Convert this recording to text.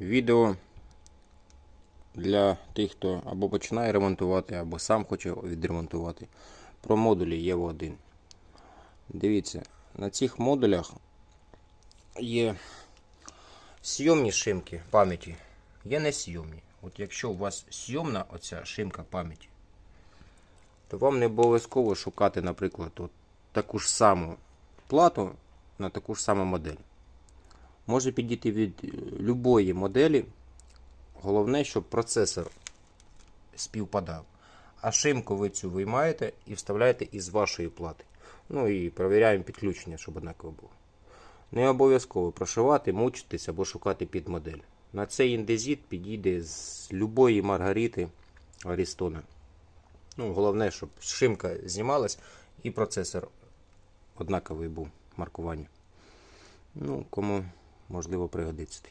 Відео для тих, хто або починає ремонтувати, або сам хоче відремонтувати. Про модулі Єво 1. Дивіться, на цих модулях є сйомні шимки пам'яті, є несйомні. От якщо у вас сйомна оця шимка пам'яті, то вам не обов'язково шукати, наприклад, от таку ж саму плату на таку ж саму модель. Може підійти від е, любої моделі. Головне, щоб процесор співпадав. А шимку ви цю виймаєте і вставляєте із вашої плати. Ну і перевіряємо підключення, щоб однаково було. Не обов'язково прошивати, мучитись або шукати під модель. На цей індезіт підійде з любої маргарити Арістона. Ну, головне, щоб шимка знімалась і процесор однаковий був маркування. Ну, кому можливо пригодиться.